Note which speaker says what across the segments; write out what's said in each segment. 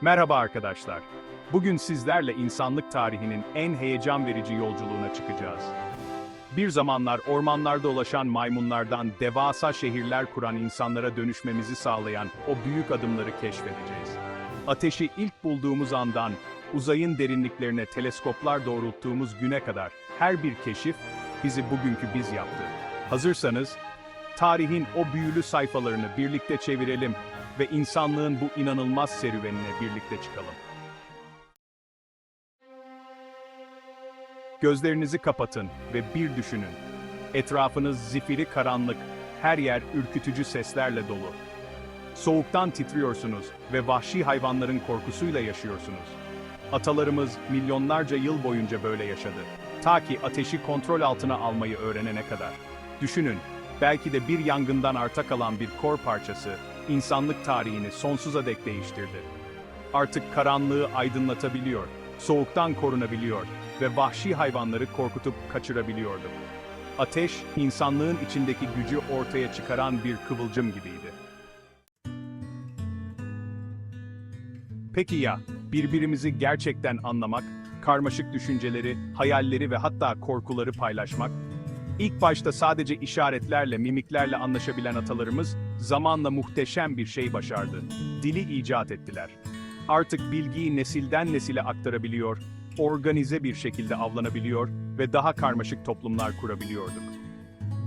Speaker 1: Merhaba arkadaşlar. Bugün sizlerle insanlık tarihinin en heyecan verici yolculuğuna çıkacağız. Bir zamanlar ormanlarda dolaşan maymunlardan devasa şehirler kuran insanlara dönüşmemizi sağlayan o büyük adımları keşfedeceğiz. Ateşi ilk bulduğumuz andan uzayın derinliklerine teleskoplar doğrulttuğumuz güne kadar her bir keşif bizi bugünkü biz yaptı. Hazırsanız tarihin o büyülü sayfalarını birlikte çevirelim ve insanlığın bu inanılmaz serüvenine birlikte çıkalım. Gözlerinizi kapatın ve bir düşünün. Etrafınız zifiri karanlık, her yer ürkütücü seslerle dolu. Soğuktan titriyorsunuz ve vahşi hayvanların korkusuyla yaşıyorsunuz. Atalarımız milyonlarca yıl boyunca böyle yaşadı. Ta ki ateşi kontrol altına almayı öğrenene kadar. Düşünün, belki de bir yangından arta kalan bir kor parçası, insanlık tarihini sonsuza dek değiştirdi. Artık karanlığı aydınlatabiliyor, soğuktan korunabiliyor ve vahşi hayvanları korkutup kaçırabiliyordu. Ateş, insanlığın içindeki gücü ortaya çıkaran bir kıvılcım gibiydi. Peki ya, birbirimizi gerçekten anlamak, karmaşık düşünceleri, hayalleri ve hatta korkuları paylaşmak? İlk başta sadece işaretlerle, mimiklerle anlaşabilen atalarımız, zamanla muhteşem bir şey başardı. Dili icat ettiler. Artık bilgiyi nesilden nesile aktarabiliyor, organize bir şekilde avlanabiliyor ve daha karmaşık toplumlar kurabiliyorduk.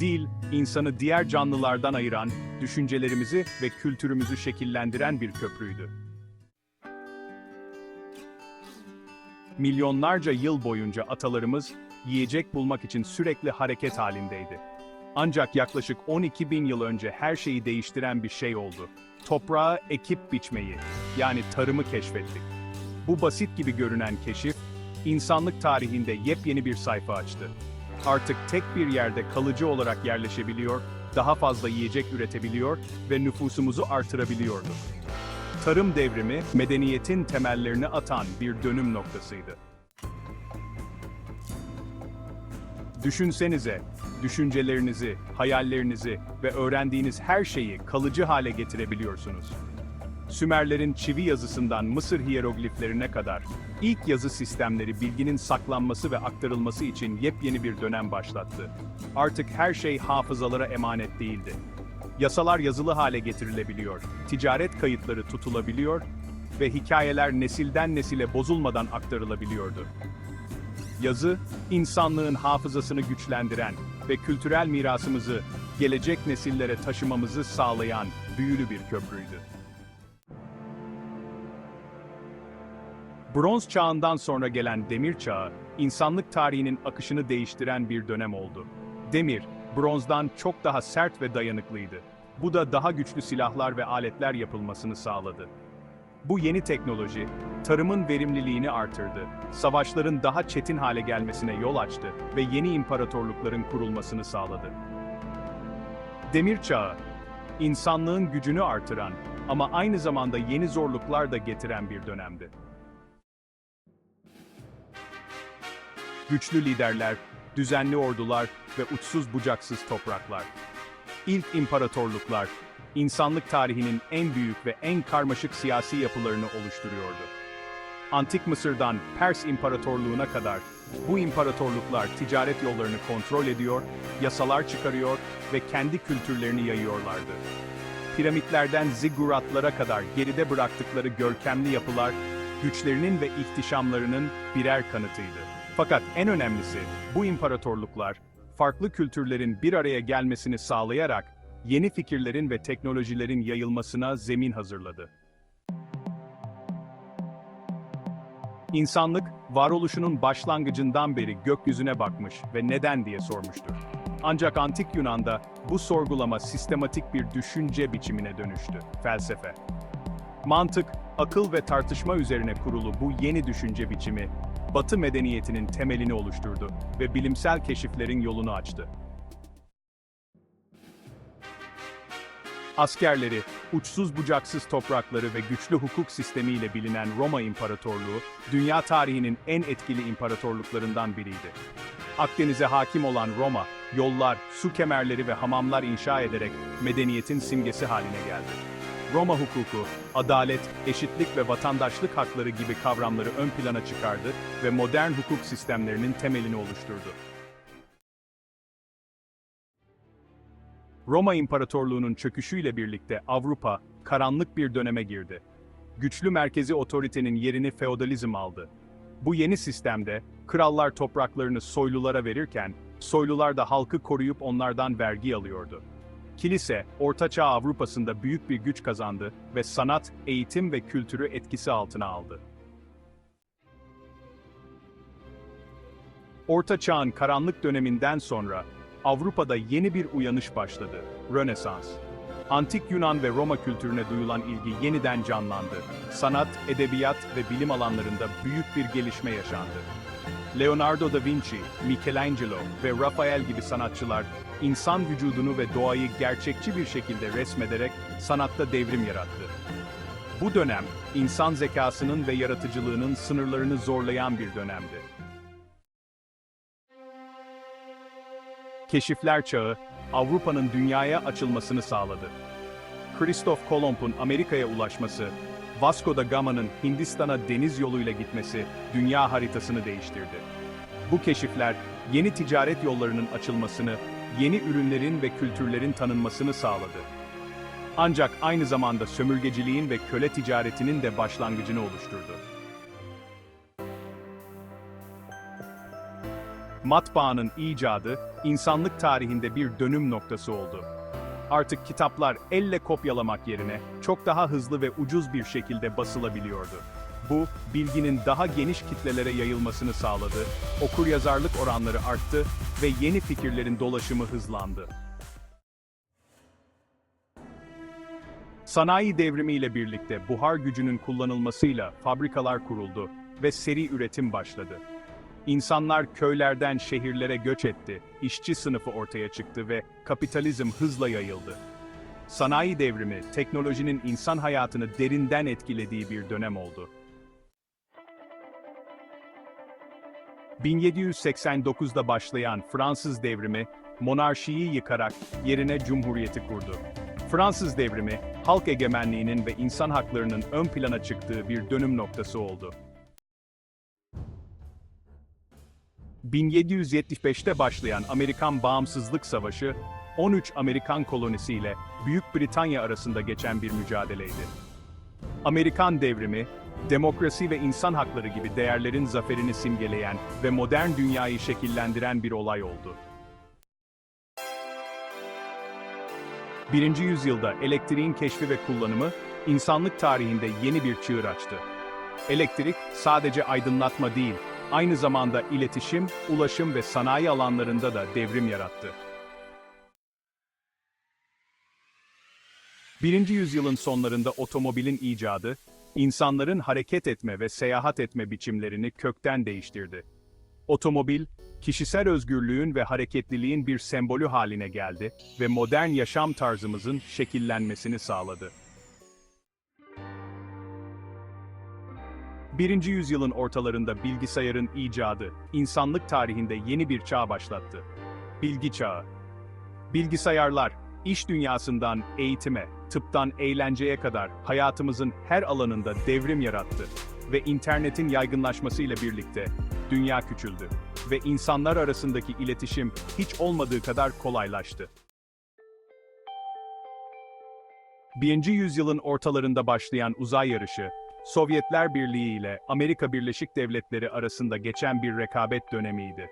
Speaker 1: Dil, insanı diğer canlılardan ayıran, düşüncelerimizi ve kültürümüzü şekillendiren bir köprüydü. Milyonlarca yıl boyunca atalarımız yiyecek bulmak için sürekli hareket halindeydi. Ancak yaklaşık 12 bin yıl önce her şeyi değiştiren bir şey oldu. Toprağa ekip biçmeyi, yani tarımı keşfettik. Bu basit gibi görünen keşif, insanlık tarihinde yepyeni bir sayfa açtı. Artık tek bir yerde kalıcı olarak yerleşebiliyor, daha fazla yiyecek üretebiliyor ve nüfusumuzu artırabiliyorduk. Tarım devrimi, medeniyetin temellerini atan bir dönüm noktasıydı. Düşünsenize, düşüncelerinizi, hayallerinizi ve öğrendiğiniz her şeyi kalıcı hale getirebiliyorsunuz. Sümerlerin çivi yazısından Mısır hiyerogliflerine kadar ilk yazı sistemleri bilginin saklanması ve aktarılması için yepyeni bir dönem başlattı. Artık her şey hafızalara emanet değildi. Yasalar yazılı hale getirilebiliyor, ticaret kayıtları tutulabiliyor ve hikayeler nesilden nesile bozulmadan aktarılabiliyordu. Yazı, insanlığın hafızasını güçlendiren ve kültürel mirasımızı gelecek nesillere taşımamızı sağlayan büyülü bir köprüydü. Bronz çağından sonra gelen demir çağı, insanlık tarihinin akışını değiştiren bir dönem oldu. Demir, bronzdan çok daha sert ve dayanıklıydı. Bu da daha güçlü silahlar ve aletler yapılmasını sağladı. Bu yeni teknoloji, tarımın verimliliğini artırdı, savaşların daha çetin hale gelmesine yol açtı ve yeni imparatorlukların kurulmasını sağladı. Demir çağı, insanlığın gücünü artıran ama aynı zamanda yeni zorluklar da getiren bir dönemdi. Güçlü liderler, düzenli ordular ve uçsuz bucaksız topraklar. İlk imparatorluklar, insanlık tarihinin en büyük ve en karmaşık siyasi yapılarını oluşturuyordu. Antik Mısır'dan Pers İmparatorluğu'na kadar bu imparatorluklar ticaret yollarını kontrol ediyor, yasalar çıkarıyor ve kendi kültürlerini yayıyorlardı. Piramitlerden zigguratlara kadar geride bıraktıkları görkemli yapılar, güçlerinin ve ihtişamlarının birer kanıtıydı. Fakat en önemlisi, bu imparatorluklar, farklı kültürlerin bir araya gelmesini sağlayarak, yeni fikirlerin ve teknolojilerin yayılmasına zemin hazırladı. İnsanlık, varoluşunun başlangıcından beri gökyüzüne bakmış ve neden diye sormuştur. Ancak antik Yunan'da bu sorgulama sistematik bir düşünce biçimine dönüştü, felsefe. Mantık, akıl ve tartışma üzerine kurulu bu yeni düşünce biçimi, Batı medeniyetinin temelini oluşturdu ve bilimsel keşiflerin yolunu açtı. Askerleri, uçsuz bucaksız toprakları ve güçlü hukuk sistemiyle bilinen Roma İmparatorluğu, dünya tarihinin en etkili imparatorluklarından biriydi. Akdeniz'e hakim olan Roma, yollar, su kemerleri ve hamamlar inşa ederek medeniyetin simgesi haline geldi. Roma hukuku, adalet, eşitlik ve vatandaşlık hakları gibi kavramları ön plana çıkardı ve modern hukuk sistemlerinin temelini oluşturdu. Roma İmparatorluğu'nun çöküşüyle birlikte Avrupa, karanlık bir döneme girdi. Güçlü merkezi otoritenin yerini feodalizm aldı. Bu yeni sistemde, krallar topraklarını soylulara verirken, soylular da halkı koruyup onlardan vergi alıyordu. Kilise, Ortaçağ Avrupa'sında büyük bir güç kazandı ve sanat, eğitim ve kültürü etkisi altına aldı. Orta Çağ'ın karanlık döneminden sonra Avrupa'da yeni bir uyanış başladı. Rönesans. Antik Yunan ve Roma kültürüne duyulan ilgi yeniden canlandı. Sanat, edebiyat ve bilim alanlarında büyük bir gelişme yaşandı. Leonardo da Vinci, Michelangelo ve Rafael gibi sanatçılar insan vücudunu ve doğayı gerçekçi bir şekilde resmederek sanatta devrim yarattı. Bu dönem, insan zekasının ve yaratıcılığının sınırlarını zorlayan bir dönemdi. Keşifler çağı, Avrupa'nın dünyaya açılmasını sağladı. Christoph Kolomb'un Amerika'ya ulaşması, Vasco da Gama'nın Hindistan'a deniz yoluyla gitmesi dünya haritasını değiştirdi. Bu keşifler, yeni ticaret yollarının açılmasını, yeni ürünlerin ve kültürlerin tanınmasını sağladı. Ancak aynı zamanda sömürgeciliğin ve köle ticaretinin de başlangıcını oluşturdu. Matbaanın icadı, insanlık tarihinde bir dönüm noktası oldu. Artık kitaplar elle kopyalamak yerine çok daha hızlı ve ucuz bir şekilde basılabiliyordu. Bu, bilginin daha geniş kitlelere yayılmasını sağladı, okuryazarlık oranları arttı ve yeni fikirlerin dolaşımı hızlandı. Sanayi devrimiyle birlikte buhar gücünün kullanılmasıyla fabrikalar kuruldu ve seri üretim başladı. İnsanlar köylerden şehirlere göç etti, işçi sınıfı ortaya çıktı ve kapitalizm hızla yayıldı. Sanayi devrimi, teknolojinin insan hayatını derinden etkilediği bir dönem oldu. 1789'da başlayan Fransız devrimi, monarşiyi yıkarak yerine cumhuriyeti kurdu. Fransız devrimi, halk egemenliğinin ve insan haklarının ön plana çıktığı bir dönüm noktası oldu. 1775'te başlayan Amerikan Bağımsızlık Savaşı, 13 Amerikan kolonisiyle Büyük Britanya arasında geçen bir mücadeleydi. Amerikan devrimi, demokrasi ve insan hakları gibi değerlerin zaferini simgeleyen ve modern dünyayı şekillendiren bir olay oldu. Birinci yüzyılda elektriğin keşfi ve kullanımı, insanlık tarihinde yeni bir çığır açtı. Elektrik, sadece aydınlatma değil, aynı zamanda iletişim, ulaşım ve sanayi alanlarında da devrim yarattı. Birinci yüzyılın sonlarında otomobilin icadı, insanların hareket etme ve seyahat etme biçimlerini kökten değiştirdi. Otomobil, kişisel özgürlüğün ve hareketliliğin bir sembolü haline geldi ve modern yaşam tarzımızın şekillenmesini sağladı. Birinci yüzyılın ortalarında bilgisayarın icadı, insanlık tarihinde yeni bir çağ başlattı. Bilgi çağı. Bilgisayarlar, iş dünyasından eğitime, tıptan eğlenceye kadar hayatımızın her alanında devrim yarattı ve internetin yaygınlaşmasıyla birlikte dünya küçüldü ve insanlar arasındaki iletişim hiç olmadığı kadar kolaylaştı. Birinci yüzyılın ortalarında başlayan uzay yarışı, Sovyetler Birliği ile Amerika Birleşik Devletleri arasında geçen bir rekabet dönemiydi.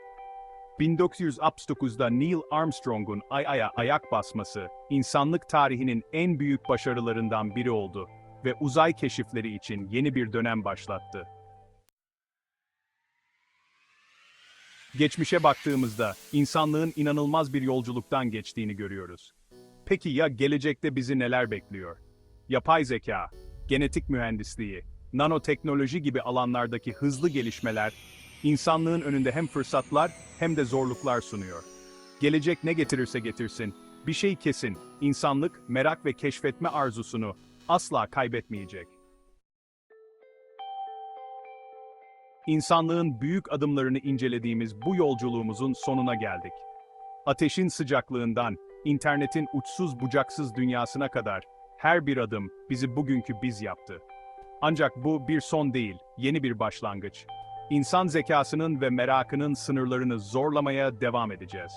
Speaker 1: 1969'da Neil Armstrong'un Ay'a ayak basması, insanlık tarihinin en büyük başarılarından biri oldu ve uzay keşifleri için yeni bir dönem başlattı. Geçmişe baktığımızda, insanlığın inanılmaz bir yolculuktan geçtiğini görüyoruz. Peki ya gelecekte bizi neler bekliyor? Yapay zeka, genetik mühendisliği, nanoteknoloji gibi alanlardaki hızlı gelişmeler, insanlığın önünde hem fırsatlar hem de zorluklar sunuyor. Gelecek ne getirirse getirsin, bir şey kesin, insanlık merak ve keşfetme arzusunu asla kaybetmeyecek. İnsanlığın büyük adımlarını incelediğimiz bu yolculuğumuzun sonuna geldik. Ateşin sıcaklığından, internetin uçsuz bucaksız dünyasına kadar her bir adım bizi bugünkü biz yaptı. Ancak bu bir son değil, yeni bir başlangıç. İnsan zekasının ve merakının sınırlarını zorlamaya devam edeceğiz.